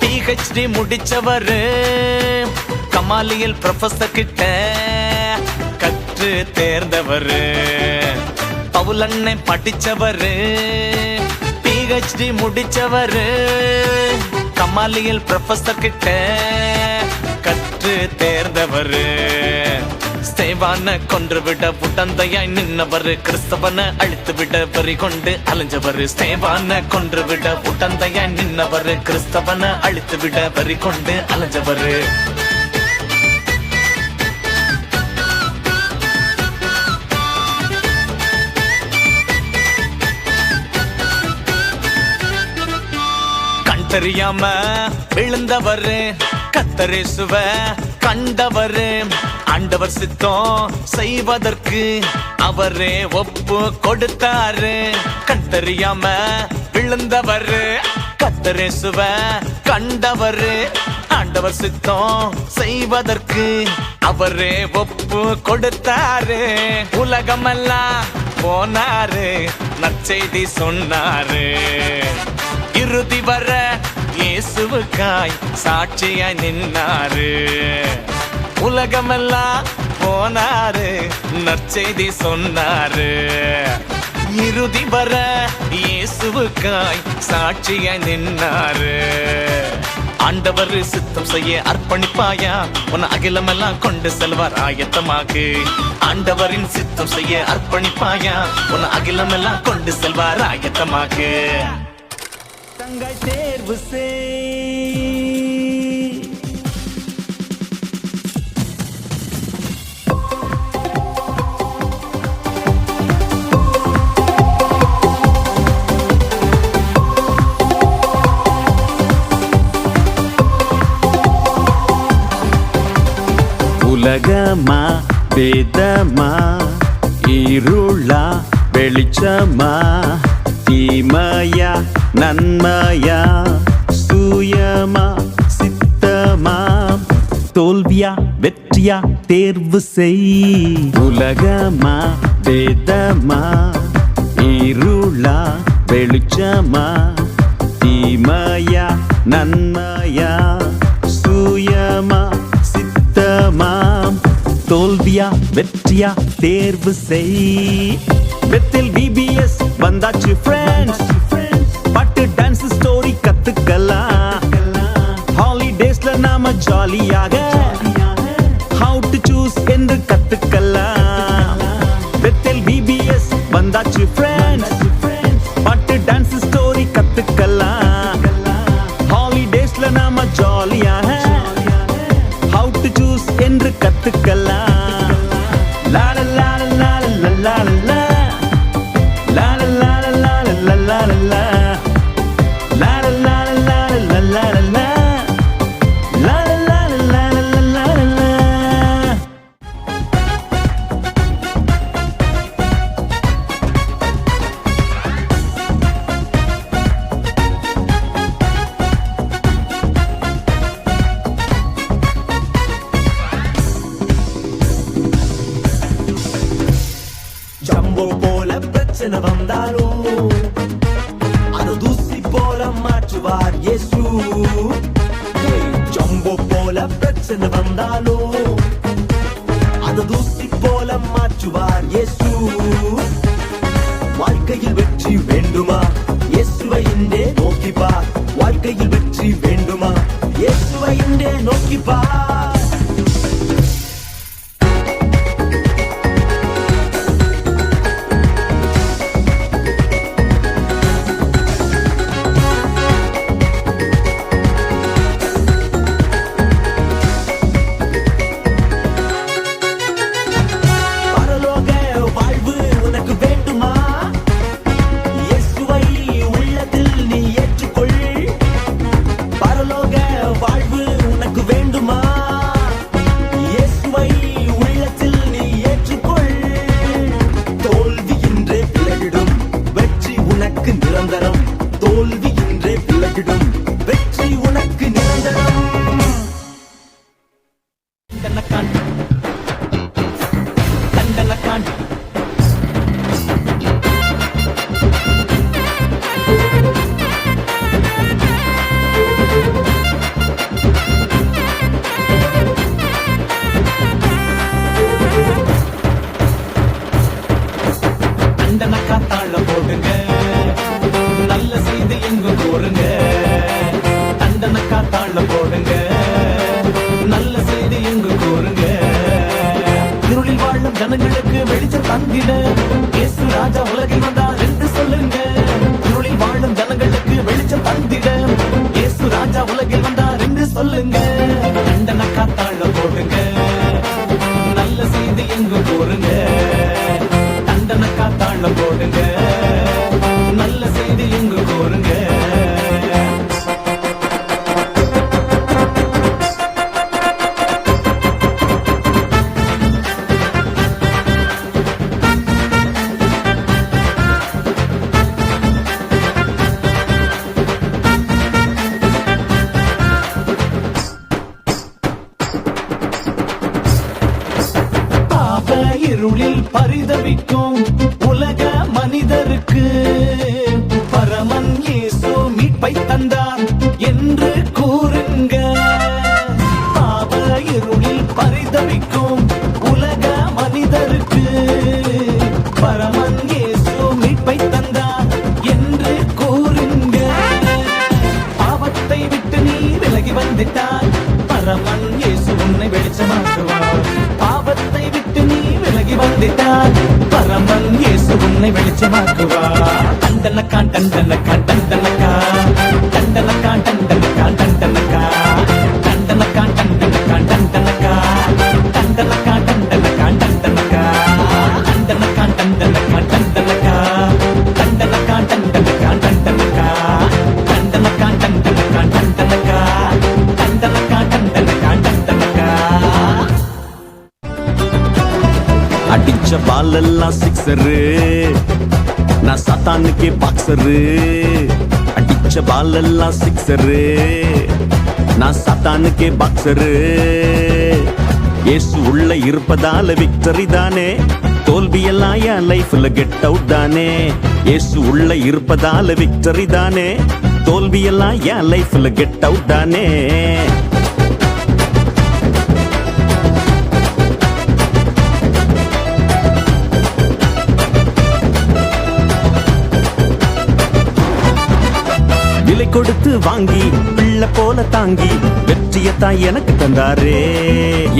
PhD முடிச்சவரு. கமாலியல் professor கிட்ட கற்று தேர்ந்தவரு. பவுலண்ணை படிச்சவரு. PhD முடிச்சவரு. கமாலியல் professor கிட்ட கற்று தேர்ந்தவரு. சேவான கொன்று விட உடந்தையாய் நின்னவர் கிறிஸ்தவன அழித்து விட வரி கொண்டு அலைஞ்சவர். சேவான கொன்று விட உடந்தையாய் நின்னவர் கிறிஸ்தவன அழித்து விட வரி கொண்டு அலைஞ்சவர். தெரியாம விழுந்தவர் கத்தரேசுவ கண்டவர். ஆண்டவர் சித்தம் செய்வதற்கு அவரே ஒப்பு கொடுத்தாரு. கத்தறியாம தெரியாம விழுந்தவரு கத்தரேசுவ கண்டவரு. ஆண்டவர் சித்தம் செய்வதற்கு அவரே ஒப்பு கொடுத்தாரு. உலகமெல்லாம் போனாரு நற்செய்தி சொன்னாரு. இறுதி வர இயேசுவுக்காய் சாட்சியாய் நின்னாரு. உலகமெல்லாம் போனாரு. நற்செய்தி சொன்னாரு. இறுதி வர இயேசுவுக்காய் சாட்சியாய் நின்னாரு. ஆண்டவர் சித்தம் செய்ய அர்ப்பணிப்பாயா? உன் அகிலமெல்லாம் கொண்டு செல்வார் ஆயத்தமாக்கு. ஆண்டவரின் சித்தம் செய்ய அர்ப்பணிப்பாயா? உன் அகிலமெல்லாம் கொண்டு செல்வார் ஆயத்தமாக்கு. தங்கள் தேர்வு செய். உலகமா வேதமா இருளா வெளிச்சமா தீமையா நன்மையா சுயமா சித்தமா தோல்வியா வெற்றியா தேர்வு செய். உலகமா வேதமா இருளா வெளிச்சமா தீமையா நன்மையா சுயமா வெற்றியா தேர்வு செய். வெத்தில் பிபிஎஸ் வந்தாச்சு ஃப்ரெண்ட்ஸ் பட்டு டான்ஸ் ஸ்டோரி கத்துக்கலாம். ஹாலிடேஸ்ல நாம ஜாலியாக மாற்றுவார் இயேசு. வாழ்க்கையில் வெற்றி வேண்டுமா? இயேசுவை இன்றே நோக்கி வாழ்க்கையில் வெற்றி வேண்டும்? வெளிச்சம் தந்திட இயேசு ராஜா உலகில் வந்தார் என்று சொல்லுங்க. இருளில் வாழும் ஜனங்களுக்கு வெளிச்சம் தந்திட இயேசு ராஜா உலகில் வந்தார் என்று சொல்லுங்க. தண்டனை காத்தாழ போடுங்க. வந்துட்டால் பரமன் இயேசு உன்னை வெளிச்சமாக்குவார். பாவத்தை விட்டு நீ விலகி வந்துட்டால் பரமன் இயேசு உன்னை வெளிச்சமாக்குவார். தண்டனக்கான் தண்டனக்கான் தண்டனக்கான் தண்டனக்கான் தண்டனக்கான் தண்டனக்கான் அடிச்ச பால் எல்லாம் சிக்ஸரு. நான் சத்தானுக்கே பாக்ஸரு அடிச்ச பால் எல்லாம் சிக்ஸரு. நான் சத்தானுக்கே பாக்ஸரு ஏசு உள்ள இருப்பதால விக்டரி தானே. தோல்வியெல்லாம் என் லைஃப்ல கெட் அவுட் தானே. ஏசு உள்ள இருப்பதால விக்டரி தானே. தோல்வியெல்லாம் என் லைஃப்ல கெட் அவுட் தானே. விலை கொடுத்து வாங்கி பிள்ளை போல தாங்கி வெற்றியத்தான் எனக்கு தந்தாரே.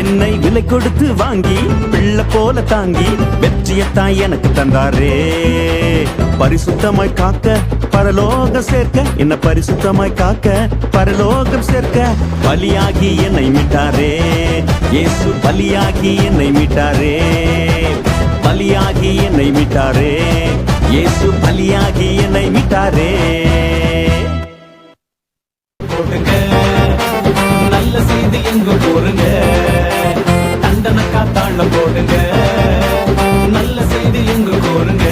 என்னை விலை கொடுத்து வாங்கி பிள்ளை போல தாங்கி வெற்றியத்தான் எனக்கு தந்தாரே. பரிசுத்தமாய் காக்க பரலோகம் சேர்க்க என்ன பரிசுத்தமாய் காக்க பரலோகம் சேர்க்க பலியாகி என்னை மீட்டாரே. இயேசு பலியாகி என்னை மீட்டாரே. பலியாகி என்னை மீட்டாரே. இயேசு பலியாகி என்னை மீட்டாரே. வந்து எங்கு போருங்க தண்டனை காத்தாண்ட போடுங்க. நல்ல செய்தி எங்கு போருங்க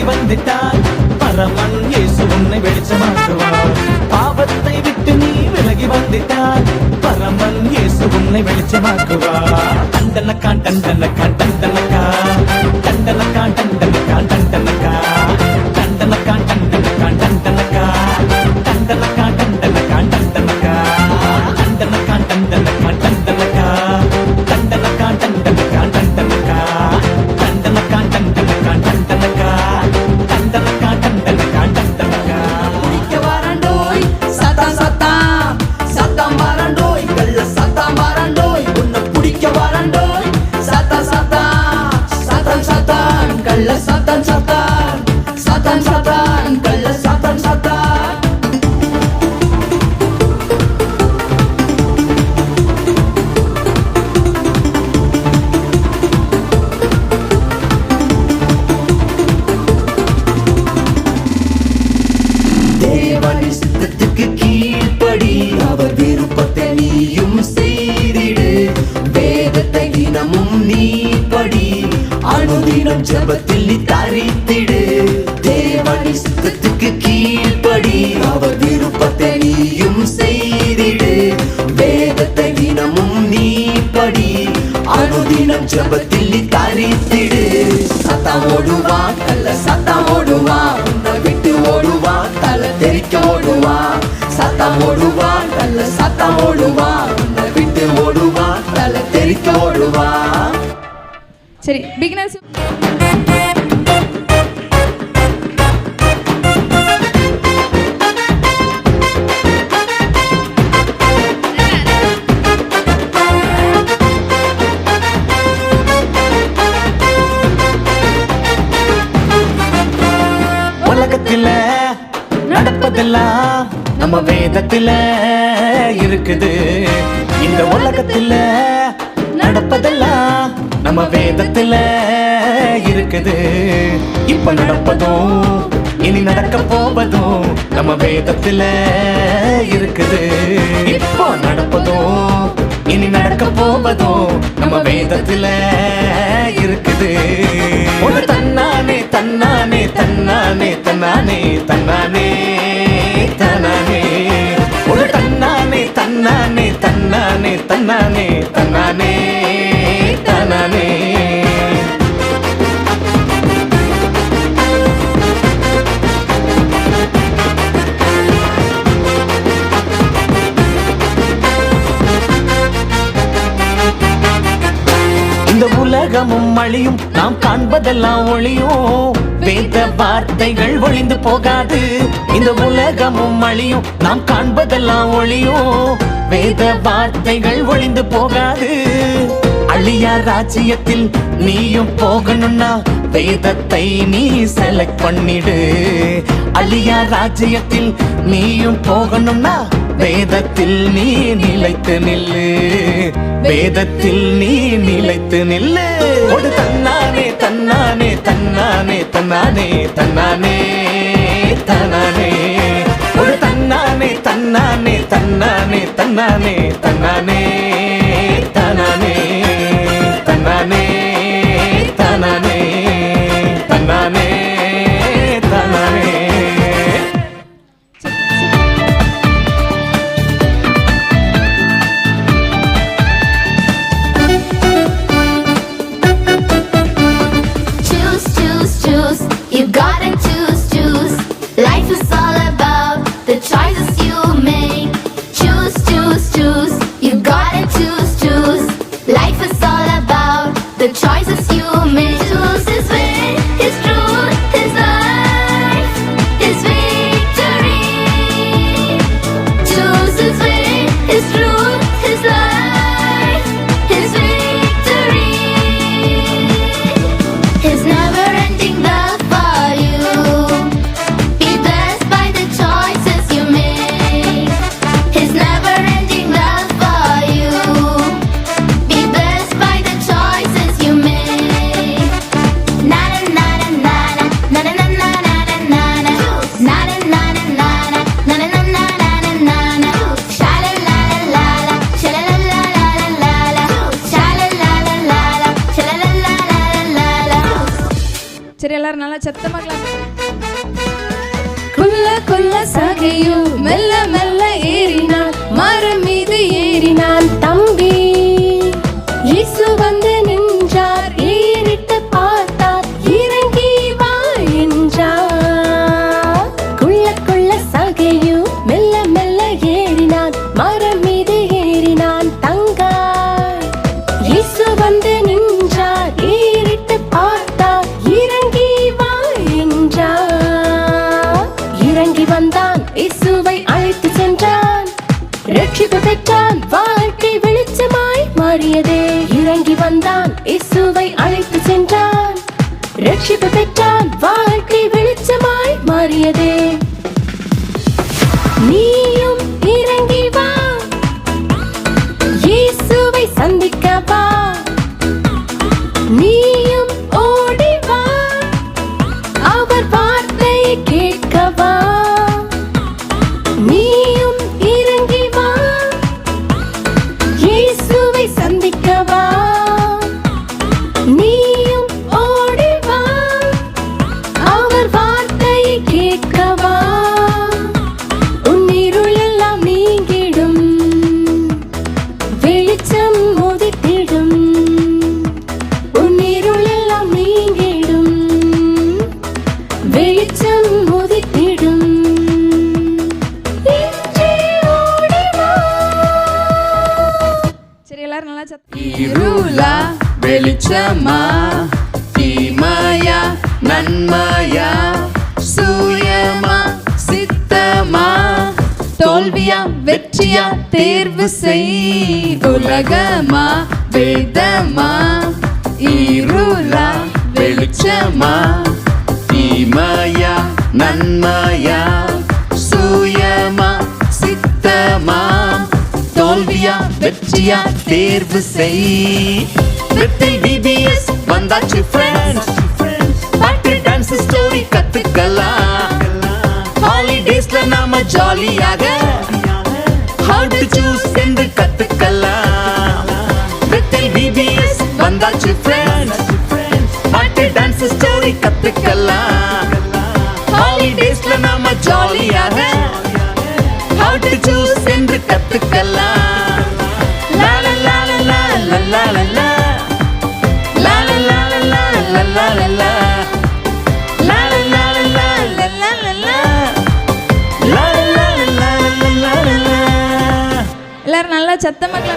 இறங்கி வந்துட்டார் பரமன் இயேசு உன்னை வெளிச்சமாக்குவார். பாவத்தை விட்டு நீ விலகி வந்துட்டார் பரமன் இயேசு உன்னை வெளிச்சமாக்குவார். தண்டனக்கா தண்டனக்கா தண்டனக்கா தண்டனக்கா. கீழ்படி அவர் விருப்பத்தை நீயும் செய்திடு. வேதத்தை தினமும் நீ படி. அனுதினம் ஜபத்தில் நீ தரித்திடு. சத்தம் ஓடுவா கல்ல சத்தம் ஓடுவா. உன்னை விட்டு ஓடுவா தலை தெரிக்க ஓடுவா. சத்தம் ஓடுவா கல்ல சத்தம் ஓடுவா. உன்னை விட்டு ஓடுவா தலை தெரிக்க ஓடுவா. சரி பிகினர்ஸ் இதெல்லாம் நம்ம வேதத்துல இருக்குது. இந்த உலகத்துல நடப்பதெல்லாம் நம்ம வேதத்துல இருக்குது. இப்ப நடப்பதும் இனி நடக்க போவதும் நம்ம வேதத்துல இருக்குது. இப்போ நடப்பதும் இனி நடக்க போவதும் நம்ம வேதத்துல இருக்குது. ஒரு தன்னானே தன்னானே தன்னானே தன்னானே தன்னானே தன்னானே. ஒளியும் நாம் காண்பதெல்லாம் ஒளியும் வேத வார்த்தைகள் ஒளிந்து போகாது. இந்த உலகமும் அழியும். நாம் காண்பதெல்லாம் ஒளியும் வேத வார்த்தைகள் ஒளிந்து போகாது. அழியா ராஜ்யத்தில் நீயும் போகணும்னா வேதத்தை நீ செலக்ட் பண்ணிடு. அழியா ராஜ்யத்தில் நீயும் போகணும்னா வேதத்தில் நீ நிலைத்து நில்லு. வேதத்தில் நீ நிலைத்து நில்லு. ஒரு தன்னானே தன்னானே தன்னானே தன்னானே தன்னானே தன்னானே. ஒரு தன்னானே தன்னானே தன்னானே தன்னானே தன்னானே. இருளா வெளிச்சமா தீமையா நன்மையா சூயமா சித்தமா தோல்வியா வெற்றியா தேர்வு செய் உலகமா வேதமா இருளா வெளிச்சமா தீமையா நன்மையா சூயமா சித்தமா வெற்றியா தேர்வு செய். வெற்றி பிபிஎஸ் வந்தாச்சு ஃப்ரெண்ட்ஸ் பாட்டு டான்ஸ் ஸ்டோரி கத்துக்கலாம். ஹாலிடேஸ்ல நாம ஜாலியாக how to choose என்று கத்துக்கலாம். வெற்றி பிபிஎஸ் வந்தாச்சு ஃப்ரெண்ட்ஸ் பாட்டு டான்ஸ் ஸ்டோரி கத்துக்கலாம். చెత్త మగ్ల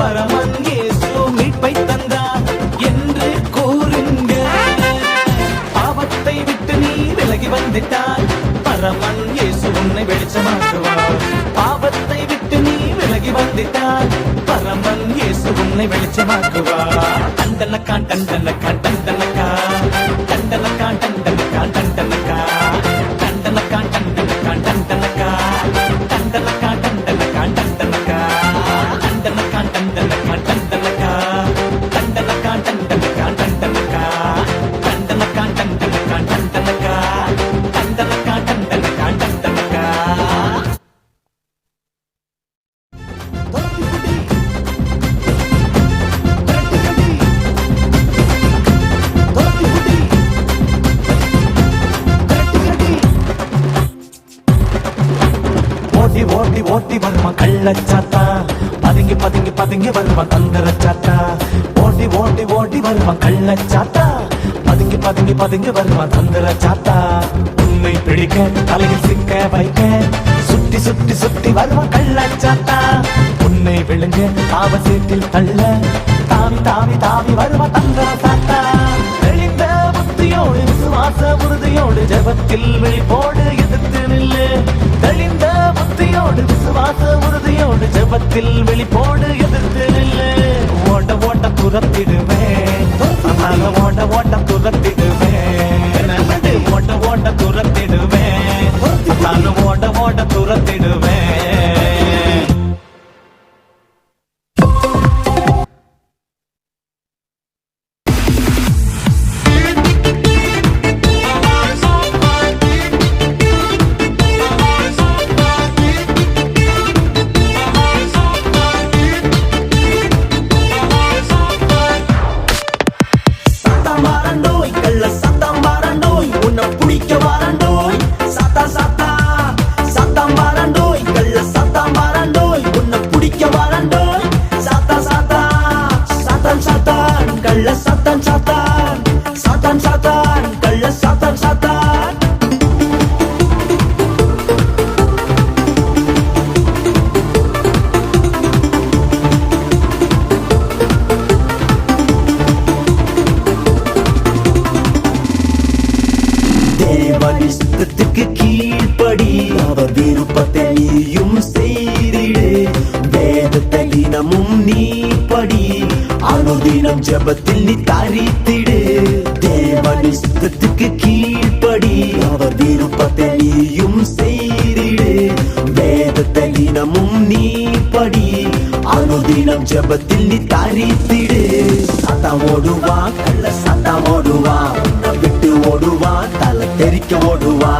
பரமன் இயேசு மீட்பை தந்தார் என்று கூறுங்க. பாவத்தை விட்டு நீ விலகி வந்துட்டால் பரமன் இயேசு உன்னை வெளிச்சமாக்குவார். பாவத்தை விட்டு நீ விலகி வந்துட்டால் பரமன் இயேசு உன்னை வெளிச்சமாக்குவார். தண்டனக்கா கள்ளச்சாத்தா பதுங்கி பதுங்கி பதுங்கி வருவான் தந்திரச்சாத்தா ஓட்டி ஓட்டி ஓட்டி வருவான் கள்ளச்சாத்தா பதுங்கி பதுங்கி பதுங்கி வருவான் தந்திரச்சாத்தா உண்மை பிடிக்க தலையில் சிக்க வைக்க சுத்தி சுத்தி சுத்தி வருவான் கள்ளச்சாத்தா உன்னை விழுங்க ஆபசீட்டில் தள்ள தாவி தாவி தாவி வருமா தந்திர தெளிந்த புத்தியோடு விசுவாச உறுதியோடு ஜெபத்தில் உறுதியோடு ஜபத்தில் வெளிப்போடு எதிர்த்து நில்லு. ஓட்ட ஓட்ட துரத்திடுவேன் ஆனால ஓட்ட ஓட்ட துரத்திடுவேன் என்னது? ஓட்ட ஓட்ட துரத்திடுவேன் நானும் ஓட்ட ஓட்ட துரத்திடுவேன் இஷ்டத்துக்கு கீழ்ப்படி. அவர் விருப்பத்தை நீயும் செய்திடு. வேதத்தை தினமும் நீ படி. அனுதினம் ஜபத்தில் நீ தரித்திடு. தேவன் இஷ்டத்துக்கு கீழ்ப்படி. அவர் விருப்பத்தை நீயும் செய்திடு. வேதத்தை தினமும் நீ படி. அனுதினம் ஜபத்தில் நீ தரித்திடு. சத்தம் ஓடுவா கள்ள சத்தம் ஓடுவா. விட்டு ஓடுவா தலை தெறிக்க ஓடுவா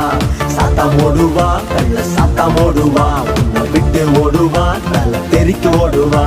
சத்தம் ஓடுவா கள்ள சத்தம் ஓடுவா உன்னை விட்டு ஓடுவா நல்ல தெறிக்க ஓடுவா.